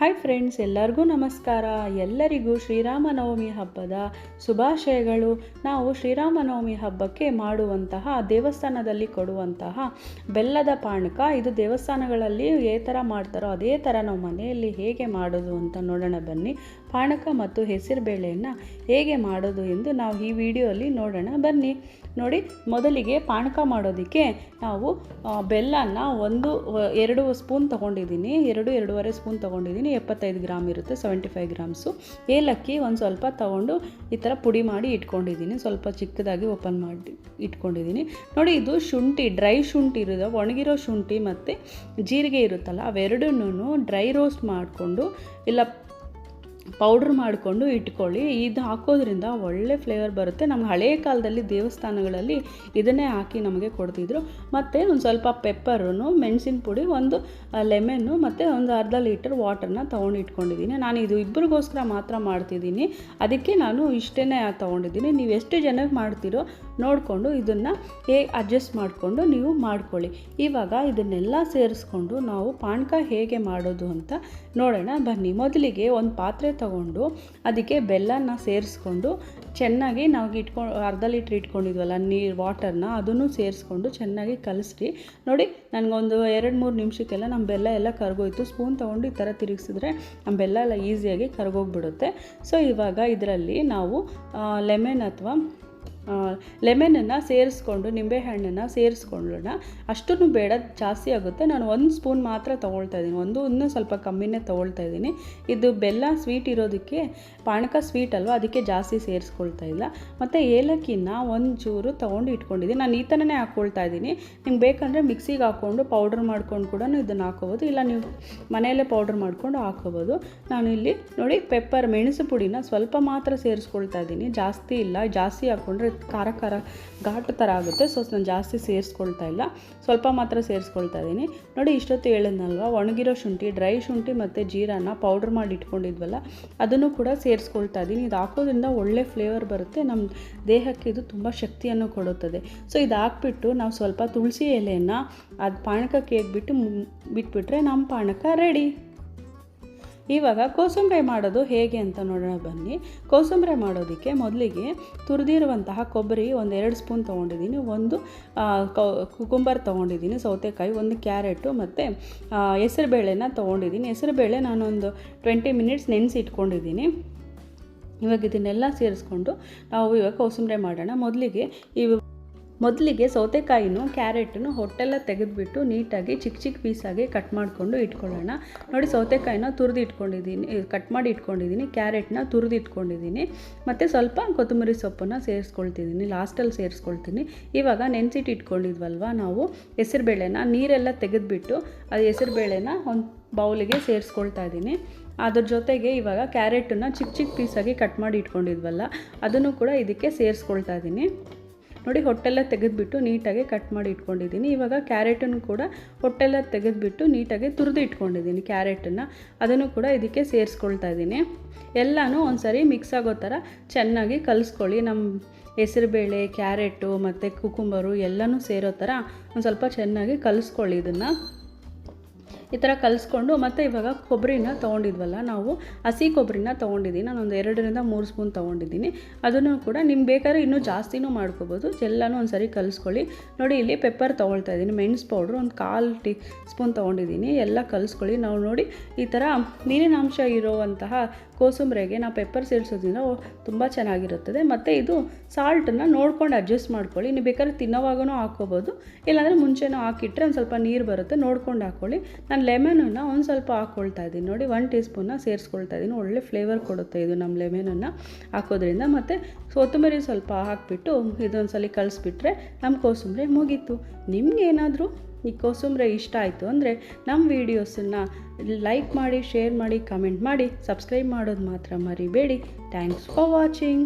Hi friends ಎಲ್ಲರಿಗೂ ನಮಸ್ಕಾರ. ಎಲ್ಲರಿಗೂ ಶ್ರೀರಾಮನವಮಿ ಹಬ್ಬದ ಶುಭಾಶಯಗಳು. ನಾವು ಶ್ರೀರಾಮನವಮಿ ಹಬ್ಬಕ್ಕೆ ಮಾಡುವಂತಹ, ದೇವಸ್ಥಾನದಲ್ಲಿ ಕೊಡುವಂತಹ ಬೆಲ್ಲದ ಪಾನಕ ಇದು ದೇವಸ್ಥಾನಗಳಲ್ಲಿ ಯಾವ ಥರ ಮಾಡ್ತಾರೋ ಅದೇ ಥರ ನಾವು ಮನೆಯಲ್ಲಿ ಹೇಗೆ ಮಾಡೋದು ಅಂತ ನೋಡೋಣ ಬನ್ನಿ. ಪಾನಕ ಮತ್ತು ಹೆಸರುಬೇಳೆಯನ್ನು ಹೇಗೆ ಮಾಡೋದು ಎಂದು ನಾವು ಈ ವಿಡಿಯೋಲಿ ನೋಡೋಣ ಬನ್ನಿ. ನೋಡಿ, ಮೊದಲಿಗೆ ಪಾನಕ ಮಾಡೋದಕ್ಕೆ ನಾವು ಬೆಲ್ಲನ ಒಂದು ಎರಡು ಸ್ಪೂನ್ ತಗೊಂಡಿದ್ದೀನಿ. ಎರಡು, ಎರಡೂವರೆ ಸ್ಪೂನ್ ತೊಗೊಂಡಿದ್ದೀನಿ. ಎಪ್ಪತ್ತೈದು ಗ್ರಾಮ್ ಇರುತ್ತೆ ಸೆವೆಂಟಿ ಫೈವ್ ಗ್ರಾಮ್ಸು. ಏಲಕ್ಕಿ ಒಂದು ಸ್ವಲ್ಪ ತೊಗೊಂಡು ಈ ಥರ ಪುಡಿ ಮಾಡಿ ಇಟ್ಕೊಂಡಿದ್ದೀನಿ. ಸ್ವಲ್ಪ ಚಿಕ್ಕದಾಗಿ ಓಪನ್ ಮಾಡಿ ಇಟ್ಕೊಂಡಿದ್ದೀನಿ. ನೋಡಿ ಇದು ಶುಂಠಿ, ಡ್ರೈ ಶುಂಠಿ ಇರೋದು, ಒಣಗಿರೋ ಶುಂಠಿ ಮತ್ತು ಜೀರಿಗೆ ಇರುತ್ತಲ್ಲ, ಅವೆರಡನ್ನೂ ಡ್ರೈ ರೋಸ್ಟ್ ಮಾಡಿಕೊಂಡು, ಇಲ್ಲ ಪೌಡ್ರ್ ಮಾಡಿಕೊಂಡು ಇಟ್ಕೊಳ್ಳಿ. ಇದು ಹಾಕೋದ್ರಿಂದ ಒಳ್ಳೆ ಫ್ಲೇವರ್ ಬರುತ್ತೆ. ನಮ್ಮ ಹಳೆಯ ಕಾಲದಲ್ಲಿ ದೇವಸ್ಥಾನಗಳಲ್ಲಿ ಇದನ್ನೇ ಹಾಕಿ ನಮಗೆ ಕೊಡ್ತಿದ್ರು. ಮತ್ತು ಒಂದು ಸ್ವಲ್ಪ ಪೆಪ್ಪರನ್ನು, ಮೆಣಸಿನ ಪುಡಿ, ಒಂದು ಲೆಮೆನ್ನು ಮತ್ತು ಒಂದು ಅರ್ಧ ಲೀಟರ್ ವಾಟರ್ನ ತೊಗೊಂಡು ಇಟ್ಕೊಂಡಿದ್ದೀನಿ. ನಾನು ಇದು ಇಬ್ಬರಿಗೋಸ್ಕರ ಮಾತ್ರ ಮಾಡ್ತಿದ್ದೀನಿ. ಅದಕ್ಕೆ ನಾನು ಇಷ್ಟೇ ತೊಗೊಂಡಿದ್ದೀನಿ. ನೀವು ಎಷ್ಟು ಜನಕ್ಕೆ ಮಾಡ್ತೀರೋ ನೋಡಿಕೊಂಡು ಇದನ್ನು ಹೇಗೆ ಅಡ್ಜಸ್ಟ್ ಮಾಡಿಕೊಂಡು ನೀವು ಮಾಡ್ಕೊಳ್ಳಿ. ಇವಾಗ ಇದನ್ನೆಲ್ಲ ಸೇರಿಸ್ಕೊಂಡು ನಾವು ಪಾನಕ ಹೇಗೆ ಮಾಡೋದು ಅಂತ ನೋಡೋಣ. ಬನ್ನಿ. ಮೊದಲಿಗೆ ಒಂದು ಪಾತ್ರೆ ತಗೊಂಡು ಅದಕ್ಕೆ ಬೆಲ್ಲನ ಸೇರಿಸ್ಕೊಂಡು ಚೆನ್ನಾಗಿ ನಾವು ಇಟ್ಕೊಂಡು ಅರ್ಧ ಲೀಟ್ರ್ ಇಟ್ಕೊಂಡಿದ್ವಲ್ಲ ನೀರು ವಾಟರ್ನ ಅದನ್ನು ಸೇರಿಸ್ಕೊಂಡು ಚೆನ್ನಾಗಿ ಕಲಿಸ್ರಿ. ನೋಡಿ, ನನಗೊಂದು ಎರಡು ಮೂರು ನಿಮಿಷಕ್ಕೆಲ್ಲ ನಮ್ಮ ಬೆಲ್ಲ ಎಲ್ಲ ಕರ್ಗೋಯ್ತು. ಸ್ಪೂನ್ ತೊಗೊಂಡು ಈ ಥರ ತಿರುಗಿಸಿದ್ರೆ ನಮ್ಮ ಬೆಲ್ಲ ಎಲ್ಲ ಈಸಿಯಾಗಿ ಕರ್ಗೋಗ್ಬಿಡುತ್ತೆ. ಸೊ ಇವಾಗ ಇದರಲ್ಲಿ ನಾವು ಲೆಮನ್ ಅಥವಾ ಲೆಮನನ್ನು ಸೇರಿಸ್ಕೊಂಡು, ನಿಂಬೆಹಣ್ಣನ್ನು ಸೇರಿಸ್ಕೊಳ್ಳೋಣ. ಅಷ್ಟೂ ಬೇಡ, ಜಾಸ್ತಿ ಆಗುತ್ತೆ. ನಾನು ಒಂದು ಸ್ಪೂನ್ ಮಾತ್ರ ತೊಗೊಳ್ತಾ ಇದ್ದೀನಿ. ಒಂದು, ಇನ್ನೂ ಸ್ವಲ್ಪ ಕಮ್ಮಿನೇ ತೊಗೊಳ್ತಾ ಇದ್ದೀನಿ. ಇದು ಬೆಲ್ಲ ಸ್ವೀಟ್ ಇರೋದಕ್ಕೆ, ಪಾನಕ ಸ್ವೀಟ್ ಅಲ್ವಾ, ಅದಕ್ಕೆ ಜಾಸ್ತಿ ಸೇರಿಸ್ಕೊಳ್ತಾ ಇಲ್ಲ. ಮತ್ತು ಏಲಕ್ಕಿನ ಒಂದು ಚೂರು ತೊಗೊಂಡು ಇಟ್ಕೊಂಡಿದ್ದೀನಿ. ನಾನು ಈ ಥರನೇ ಹಾಕ್ಕೊಳ್ತಾ ಇದ್ದೀನಿ. ನಿಮ್ಗೆ ಬೇಕಂದರೆ ಮಿಕ್ಸಿಗೆ ಹಾಕ್ಕೊಂಡು ಪೌಡ್ರ್ ಮಾಡ್ಕೊಂಡು ಕೂಡ ಇದನ್ನು ಹಾಕೋಬೋದು ಇಲ್ಲ ನೀವು ಮನೆಯಲ್ಲೇ ಪೌಡ್ರ್ ಮಾಡ್ಕೊಂಡು ಹಾಕೋಬೋದು ಇಲ್ಲಿ ನೋಡಿ, ಪೆಪ್ಪರ್, ಮೆಣಸು ಪುಡಿನ ಸ್ವಲ್ಪ ಮಾತ್ರ ಸೇರಿಸ್ಕೊಳ್ತಾ ಇದ್ದೀನಿ. ಜಾಸ್ತಿ ಇಲ್ಲ, ಜಾಸ್ತಿ ಹಾಕ್ಕೊಂಡ್ರೆ ಖಾರ ಖಾರ ಘಾಟ್ ಥರ ಆಗುತ್ತೆ. ಸೊ ನಾನು ಜಾಸ್ತಿ ಸೇರಿಸ್ಕೊಳ್ತಾ ಇಲ್ಲ. ಸ್ವಲ್ಪ ಮಾತ್ರ ಸೇರಿಸ್ಕೊಳ್ತಾ ಇದ್ದೀನಿ ನೋಡಿ, ಇಷ್ಟೊತ್ತು ಹೇಳಿದ್ನಲ್ವ, ಒಣಗಿರೋ ಶುಂಠಿ, ಡ್ರೈ ಶುಂಠಿ ಮತ್ತು ಜೀರಾನ ಪೌಡ್ರ್ ಮಾಡಿ ಇಟ್ಕೊಂಡಿದ್ವಲ್ಲ, ಅದನ್ನು ಕೂಡ ಸೇರಿಸ್ಕೊಳ್ತಾ ಇದ್ದೀನಿ ಇದು ಹಾಕೋದ್ರಿಂದ ಒಳ್ಳೆ ಫ್ಲೇವರ್ ಬರುತ್ತೆ. ನಮ್ಮ ದೇಹಕ್ಕೆ ಇದು ತುಂಬ ಶಕ್ತಿಯನ್ನು ಕೊಡುತ್ತದೆ. ಸೊ ಇದು ಹಾಕ್ಬಿಟ್ಟು ನಾವು ಸ್ವಲ್ಪ ತುಳಸಿ ಎಲೆಯನ್ನು ಅದು ಪಾನಕಕ್ಕೆ ಹೇಗ್ಬಿಟ್ಟು ಬಿಟ್ಬಿಟ್ರೆ ನಮ್ಮ ಪಾನಕ ರೆಡಿ. ಇವಾಗ ಕೋಸಂಬರಿ ಮಾಡೋದು ಹೇಗೆ ಅಂತ ನೋಡೋಣ, ಬನ್ನಿ. ಕೋಸಂಬರಿ ಮಾಡೋದಕ್ಕೆ ಮೊದಲಿಗೆ ತುರಿದಿರುವಂತಹ ಕೊಬ್ಬರಿ ಒಂದು ಎರಡು ಸ್ಪೂನ್ ತೊಗೊಂಡಿದ್ದೀನಿ, ಒಂದು ಕುಕುಂಬರ್ ತೊಗೊಂಡಿದ್ದೀನಿ, ಸೌತೆಕಾಯಿ, ಒಂದು ಕ್ಯಾರೆಟು ಮತ್ತು ಹೆಸರುಬೇಳೆನ ತೊಗೊಂಡಿದ್ದೀನಿ. ಹೆಸರುಬೇಳೆ ನಾನೊಂದು ಟ್ವೆಂಟಿ ಮಿನಿಟ್ಸ್ ನೆನೆಸಿ ಇಟ್ಕೊಂಡಿದ್ದೀನಿ ಇವಾಗ ಇದನ್ನೆಲ್ಲ ಸೇರಿಸ್ಕೊಂಡು ನಾವು ಇವಾಗ ಕೋಸಂಬರಿ ಮಾಡೋಣ. ಮೊದಲಿಗೆ ಇವು ಮೊದಲಿಗೆ ಸೌತೆಕಾಯಿನೂ ಕ್ಯಾರೆಟನ್ನು ಹೊಟ್ಟೆಲ್ಲ ತೆಗೆದುಬಿಟ್ಟು ನೀಟಾಗಿ ಚಿಕ್ಕ ಚಿಕ್ಕ ಪೀಸಾಗಿ ಕಟ್ ಮಾಡಿಕೊಂಡು ಇಟ್ಕೊಳ್ಳೋಣ. ನೋಡಿ ಸೌತೆಕಾಯಿನ ತುರಿದು ಇಟ್ಕೊಂಡಿದ್ದೀನಿ ಕಟ್ ಮಾಡಿ ಇಟ್ಕೊಂಡಿದ್ದೀನಿ ಕ್ಯಾರೆಟ್ನ ತುರಿದು ಇಟ್ಕೊಂಡಿದ್ದೀನಿ. ಮತ್ತು ಸ್ವಲ್ಪ ಕೊತ್ತಂಬರಿ ಸೊಪ್ಪನ್ನು ಸೇರಿಸ್ಕೊಳ್ತಿದ್ದೀನಿ, ಲಾಸ್ಟಲ್ಲಿ ಸೇರಿಸ್ಕೊಳ್ತೀನಿ. ಇವಾಗ ನೆನೆಸಿಟ್ಟು ಇಟ್ಕೊಂಡಿದ್ವಲ್ವ ನಾವು, ಹೆಸರುಬೇಳೆನ ನೀರೆಲ್ಲ ತೆಗೆದುಬಿಟ್ಟು ಅದು ಹೆಸರುಬೇಳೆನ ಒಂದು ಬೌಲಿಗೆ ಸೇರಿಸ್ಕೊಳ್ತಾ ಇದ್ದೀನಿ. ಅದ್ರ ಜೊತೆಗೆ ಇವಾಗ ಕ್ಯಾರೆಟನ್ನು ಚಿಕ್ಕ ಚಿಕ್ಕ ಪೀಸಾಗಿ ಕಟ್ ಮಾಡಿ ಇಟ್ಕೊಂಡಿದ್ವಲ್ಲ, ಅದನ್ನು ಕೂಡ ಇದಕ್ಕೆ ಸೇರಿಸ್ಕೊಳ್ತಾ ಇದ್ದೀನಿ. ನೋಡಿ ಹೊಟ್ಟೆಲ್ಲ ತೆಗೆದುಬಿಟ್ಟು ನೀಟಾಗಿ ಕಟ್ ಮಾಡಿ ಇಟ್ಕೊಂಡಿದ್ದೀನಿ. ಇವಾಗ ಕ್ಯಾರೆಟನ್ನು ಕೂಡ ಹೊಟ್ಟೆಲ್ಲ ತೆಗೆದುಬಿಟ್ಟು ನೀಟಾಗಿ ತುರಿದು ಇಟ್ಕೊಂಡಿದ್ದೀನಿ ಕ್ಯಾರೆಟನ್ನು ಅದನ್ನು ಕೂಡ ಇದಕ್ಕೆ ಸೇರಿಸ್ಕೊಳ್ತಾ ಇದ್ದೀನಿ. ಎಲ್ಲನೂ ಒಂದ್ಸರಿ ಮಿಕ್ಸ್ ಆಗೋ ಥರ ಚೆನ್ನಾಗಿ ಕಲಿಸ್ಕೊಳ್ಳಿ. ನಮ್ಮ ಹೆಸರುಬೇಳೆ ಕ್ಯಾರೆಟು ಮತ್ತು ಕುಕುಂಬರು ಎಲ್ಲನೂ ಸೇರೋ ಥರ ಒಂದು ಸ್ವಲ್ಪ ಚೆನ್ನಾಗಿ ಕಲಿಸ್ಕೊಳ್ಳಿ ಇದನ್ನು. ಈ ಥರ ಕಲಿಸ್ಕೊಂಡು ಮತ್ತು ಇವಾಗ ಕೊಬ್ಬರಿನ ತೊಗೊಂಡಿದ್ವಲ್ಲ, ನಾವು ಹಸಿ ಕೊಬ್ಬರಿನ ತೊಗೊಂಡಿದ್ದೀನಿ. ನಾನು ಒಂದು ಎರಡರಿಂದ ಮೂರು ಸ್ಪೂನ್ ತೊಗೊಂಡಿದ್ದೀನಿ. ಅದನ್ನು ಕೂಡ ನಿಮ್ಗೆ ಬೇಕಾದ್ರೆ ಇನ್ನೂ ಜಾಸ್ತಿನೂ ಮಾಡ್ಕೋಬೋದು. ಎಲ್ಲನೂ ಒಂದು ಸರಿ ಕಲಿಸ್ಕೊಳ್ಳಿ. ನೋಡಿ, ಇಲ್ಲಿ ಪೆಪ್ಪರ್ ತೊಗೊಳ್ತಾ ಇದ್ದೀನಿ. ಮೆಣಸು ಪೌಡ್ರ್ ಒಂದು ಕಾಲು ಟೀ ಸ್ಪೂನ್ ತೊಗೊಂಡಿದ್ದೀನಿ. ಎಲ್ಲ ಕಲಿಸ್ಕೊಳ್ಳಿ. ನಾವು ನೋಡಿ, ಈ ಥರ ನೀರಿನಾಂಶ ಇರುವಂತಹ ಕೋಸಂಬರಿಗೆ ನಾವು ಪೆಪ್ಪರ್ ಸೇರಿಸೋದ್ರಿಂದ ತುಂಬ ಚೆನ್ನಾಗಿರುತ್ತದೆ. ಮತ್ತು ಇದು ಸಾಲ್ಟನ್ನು ನೋಡ್ಕೊಂಡು ಅಡ್ಜಸ್ಟ್ ಮಾಡ್ಕೊಳ್ಳಿ. ನೀವು ಬೇಕಾದ್ರೆ ತಿನ್ನೋವಾಗೂ ಹಾಕ್ಕೋಬೋದು. ಇಲ್ಲಾಂದರೆ ಮುಂಚೆನೂ ಹಾಕಿಟ್ರೆ ಒಂದು ಸ್ವಲ್ಪ ನೀರು ಬರುತ್ತೆ. ನೋಡ್ಕೊಂಡು ಹಾಕ್ಕೊಳ್ಳಿ. ಲೆಮನನ್ನು ಒಂದು ಸ್ವಲ್ಪ ಹಾಕ್ಕೊಳ್ತಾ ಇದ್ದೀನಿ. ನೋಡಿ ಒನ್ ಟೀ ಸ್ಪೂನ್ನ ಸೇರಿಸ್ಕೊಳ್ತಾ ಇದ್ದೀನಿ. ಒಳ್ಳೆ ಫ್ಲೇವರ್ ಕೊಡುತ್ತೆ ಇದು ನಮ್ಮ ಲೆಮನನ್ನು ಹಾಕೋದ್ರಿಂದ. ಮತ್ತು ಕೊತ್ತಂಬರಿ ಸ್ವಲ್ಪ ಹಾಕಿಬಿಟ್ಟು ಇದೊಂದು ಸಲ ಕಲಿಸ್ಬಿಟ್ರೆ ನಮ್ಮ ಕೋಸಂಬರಿ ಮುಗೀತು. ನಿಮ್ಗೆ ಏನಾದರೂ ಈ ಕೋಸಂಬರಿ ಇಷ್ಟ ಆಯಿತು ಅಂದರೆ ನಮ್ಮ ವೀಡಿಯೋಸನ್ನು ಲೈಕ್ ಮಾಡಿ ಶೇರ್ ಮಾಡಿ ಕಮೆಂಟ್ ಮಾಡಿ ಸಬ್ಸ್ಕ್ರೈಬ್ ಮಾಡೋದು ಮಾತ್ರ ಮರಿಬೇಡಿ. Thanks for watching